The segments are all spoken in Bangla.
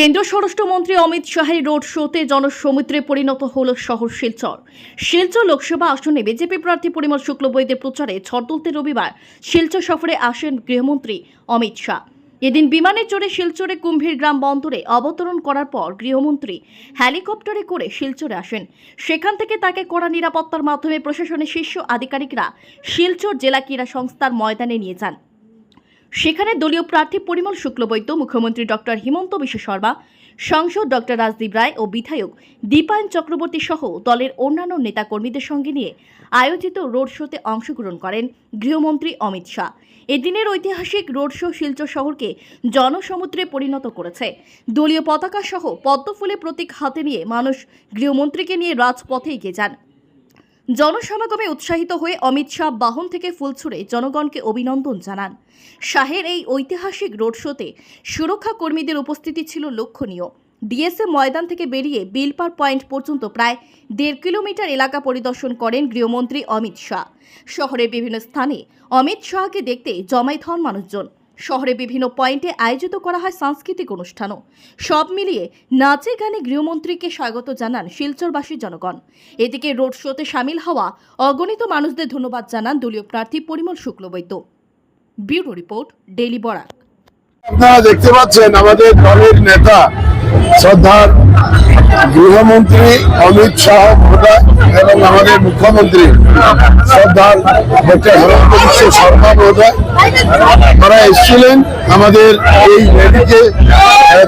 কেন্দ্রীয় স্বরাষ্ট্রমন্ত্রী অমিত শাহের রোড শোতে জনসমুদ্রে পরিণত হল শহর শিলচর। শিলচর লোকসভা আসনে বিজেপি প্রার্থী পরিমল শুক্লবৈদ্যের প্রচারে ঝড় রবিবার শিলচর সফরে আসেন গৃহমন্ত্রী অমিত শাহ। এদিন বিমানে চড়ে শিলচরে কুম্ভীর গ্রাম বন্দরে অবতরণ করার পর গৃহমন্ত্রী হেলিকপ্টারে করে শিলচরে আসেন। সেখান থেকে তাকে কড়া নিরাপত্তার মাধ্যমে প্রশাসনের শীর্ষ আধিকারিকরা শিলচর জেলা ক্রীড়া সংস্থার ময়দানে নিয়ে যান। সেখানে দলীয় প্রার্থী পরিমল শুক্লবৈদ্য, মুখ্যমন্ত্রী ডক্টর হিমন্ত বিশ্ব শর্মা, সাংসদ ডক্টর রাজদীপ রায় ও বিধায়ক দীপায়ন চক্রবর্তী সহ দলের অন্যান্য নেতাকর্মীদের সঙ্গে নিয়ে আয়োজিত রোড শোতে অংশগ্রহণ করেন গৃহমন্ত্রী অমিত শাহ। এদিনের ঐতিহাসিক রোড শো শিলচর শহরকে জনসমুদ্রে পরিণত করেছে। দলীয় পতাকা সহ পদ্মফুলে প্রতীক হাতে নিয়ে মানুষ গৃহমন্ত্রীকে নিয়ে রাজপথে এগিয়ে যান। জনসমাগমে উৎসাহিত হয়ে অমিত শাহ বাহন থেকে ফুল ছুঁড়ে জনগণকে অভিনন্দন জানান। শাহের এই ঐতিহাসিক রোড শোতে সুরক্ষা কর্মীদের উপস্থিতি ছিল লক্ষণীয়। ডিএসএ ময়দান থেকে বেরিয়ে বিলপার পয়েন্ট পর্যন্ত প্রায় দেড় কিলোমিটার এলাকা পরিদর্শন করেন গৃহমন্ত্রী অমিত শাহ। শহরের বিভিন্ন স্থানে অমিত শাহকে দেখতে জমায়েত হন মানুষজন। শহরে বিভিন্ন পয়েন্টে আয়োজিত করা হয় সাংস্কৃতিক অনুষ্ঠানও। সব মিলিয়ে নাচে গানে গৃহমন্ত্রীকে স্বাগত জানান শিলচরবাসী জনগণ। এদিকে রোড শোতে সামিল হওয়া অগণিত মানুষদের ধন্যবাদ জানান দলীয় প্রার্থী Parimal Shuklabaidya. Bureau report, daily Barak. আপনারা দেখতে পাচ্ছেন আমাদের দলের নেতা শ্রদ্ধার গৃহমন্ত্রী অমিত শাহ মহোদয় এবং আমাদের মুখ্যমন্ত্রী শ্রদ্ধার ডক্টর হেমন্ত বিশ্ব শর্মা মহোদয়, তারা এসেছিলেন আমাদের এই র্যালিকে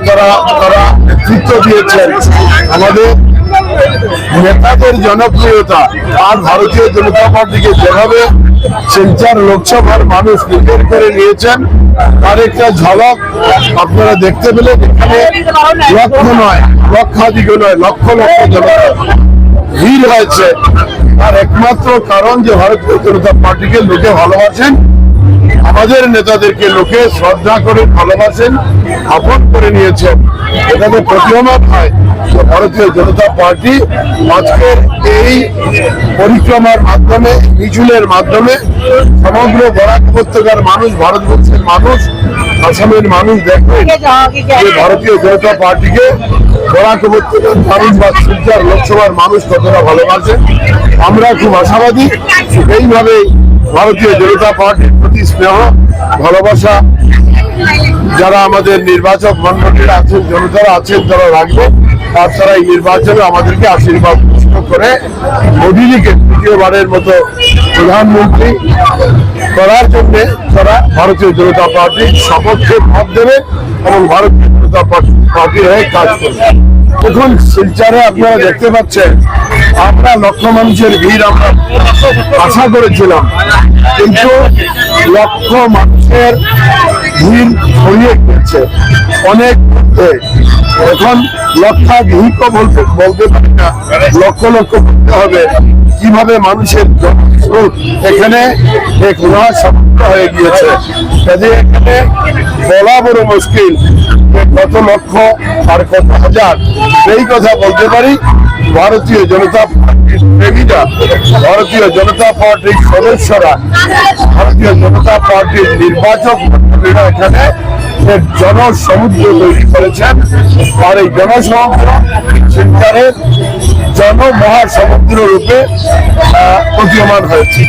তারা তারা নেতৃত্ব দিয়েছেন। আমাদের নেতাদের জনপ্রিয়তা আর ভারতীয় জনতা পার্টিকে যেভাবে শিলচর লোকসভার মানুষ নিজের করে নিয়েছেন। তার একটা ঝলক আপনারা দেখতে পেলেন, এখানে লক্ষ নয়, লক্ষাধিক নয়, লক্ষ লক্ষ জনতা ভিড় হয়েছে। আর একমাত্র কারণ যে ভারতীয় জনতা পার্টিকে লোকে ভালোবাসেন, আমাদের নেতাদেরকে লোকে শ্রদ্ধা করে ভালোবাসেন, আপন করে নিয়েছেন। এটাতে প্রতীয়মান হয়। ভারতীয় জনতা পার্টি আজকের এই পরিক্রমার মাধ্যমে, মিছিলের মাধ্যমে সমগ্র বরাক উপত্যকার মানুষ, ভারতবর্ষের মানুষ, আসামের মানুষ দেখবেন যে ভারতীয় জনতা পার্টিকে বরাক উপত্যকার মানুষ বা শিলচর লোকসভার মানুষ কতটা ভালোবাসে। আমরা খুব আশাবাদী এইভাবেই ভারতীয় জনতা পার্টির প্রতি স্নেহ, ভালোবাসা, যারা আমাদের নির্বাচক মন্ডলীরা আছেন, জনতারা আছেন, তারা রাখবে। তারা এই নির্বাচনে আমাদেরকে আশীর্বাদ করে মোদীজিকে তৃতীয়বারের মতো প্রধানমন্ত্রী করার জন্য তারা ভারতীয় জনতা পার্টির সপক্ষে ভাব দেবে এবং ভারতীয় জনতা পার্টি হয়ে কাজ করবে। দেখুন, শিলচরে আপনারা দেখতে পাচ্ছেন, আমরা লক্ষ মানুষের ভিড় আমরা আশা করেছিলাম, কিন্তু লক্ষ মানুষের ভিড় ছড়িয়ে গেছে অনেক এখন লক্ষাধিক বলতে বলতে পারি না। লক্ষ লক্ষ করতে হবে কীভাবে মানুষের এখানে হয়ে গিয়েছে। এখানে বলা বড় মুশকিল কত লক্ষ আর কত হাজার, সেই কথা বলতে পারি। ভারতীয় জনতা পার্টির ভারতীয় জনতা পার্টির সদস্যরা, ভারতীয় জনতা পার্টির নির্বাচক মন্ডলীরা এখানে জনসমুদ্র তৈরি করেছেন আর এই জনসমুদ্র শিলচরের জনমহাসমুদ্র রূপে প্রতীয়মান হয়েছে।